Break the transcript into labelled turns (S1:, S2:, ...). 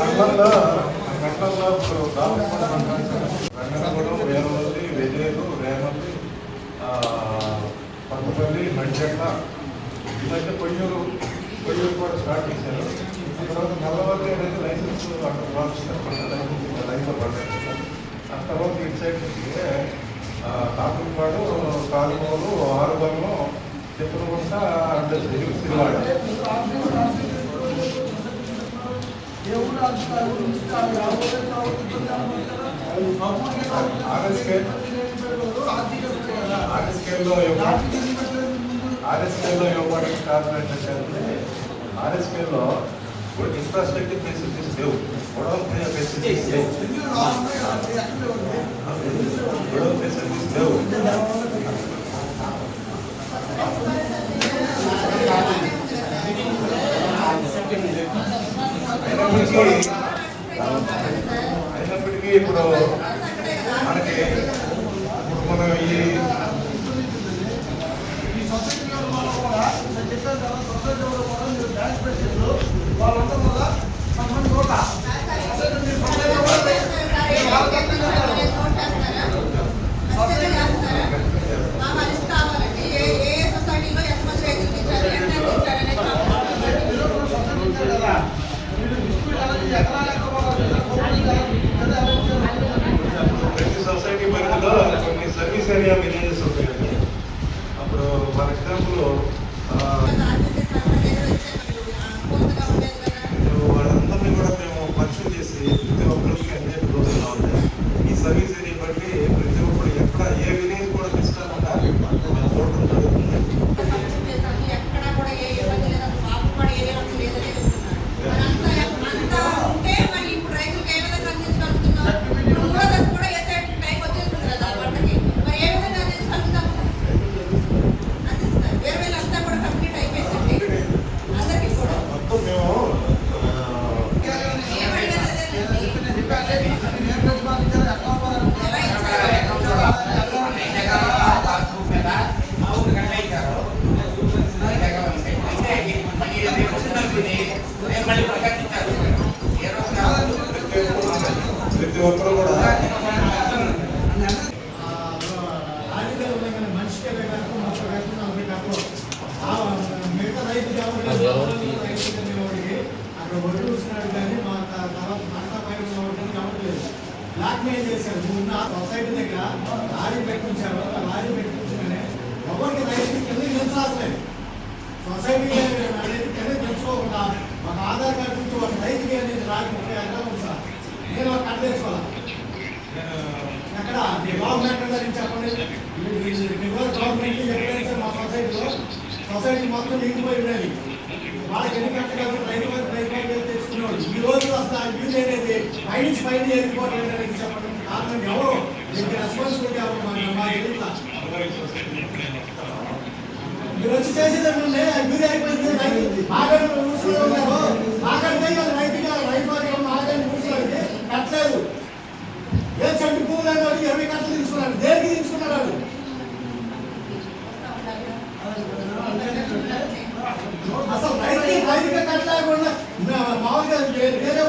S1: రంగంలో రంగంలో ఇప్పుడు రంగనగూడెం వేలవల్లి వెజేరు రేమల్లి పక్కపల్లి మంచెట్ల ఇవన్నీ కొయ్యూరు కొయ్యూరు కూడా స్టార్ట్ చేశారు తర్వాత నల్లవల్లి అనేది లైసెన్స్ అక్కడ వాళ్ళు లైన్లో పడ్డారు ఆ తర్వాత ఇటు సైడ్ నుంచి కాలుమూరు కాలుమూలు ఆరుబల్లం చిత్తలగుంట అంటే తిరువాడ ఆర్ఎస్కే ఆర్ఎస్కేలో ఆర్ఎస్కేలో ఇవ్వబడిన కార్పొరేట్ ఆర్ఎస్కేలో ఇప్పుడు ఇన్ఫ్రాస్ట్రక్చర్ ఫెసిలిటీస్ లేవు. గొడవ ఫెసిలిటీస్ లేవు. గొడవ ఫెసిలిటీస్ లేవు. ఇప్పుడు మనకి ఇప్పుడు మనం ఈ
S2: ఈ
S1: ప్రతి ఒక్కరు కూడా.
S2: మిగతా రైతు అక్కడ ఒడ్డు చూసినాడు కానీ మా తర్వాత పంట పైన ఉన్నవాడికి అవ్వట్లేదు బ్లాక్ చేశారు ఉన్న సొసైటీ దగ్గర లారీ పెట్టించారు లారీ పెట్టించగానే ఎవరికి రైతు కింద నిలిచాల్సలేదు సొసైటీ అనేది కింద తెలుసుకోకుండా ఒక ఆధార్ కార్డు నుంచి ఒక రైతుకి అనేది రాకి నేను ఒక కట్ట తెచ్చుకోవాలి ఎక్కడ గవర్నమెంట్ గారికి చెప్పండి. రివర్ గవర్నమెంట్ ఎక్కడైతే మా సొసైటీలో సొసైటీ మొత్తం నిండిపోయి ఉన్నది. వాళ్ళకి ఎన్ని కట్టగలరు రైతు వారికి రైతు వారికి తెచ్చుకునేవాడు ఈ రోజు అసలు ఆ యూజ్ అనేది పైనుంచి పైన వెళ్ళిపోవడం అనేది చెప్పండి కారణం ఎవరు? దీనికి రెస్పాన్సిబిలిటీ ఎవరు మా మా మీరు వచ్చి చేసేదాన్ని యూజ్ అయిపోయింది. ఎకరానికి భూమి అన్నాడు ఇరవై కట్టలు తీసుకున్నాడు దేనికి తీసుకున్నాడు అసలు మామూలుగా వేరే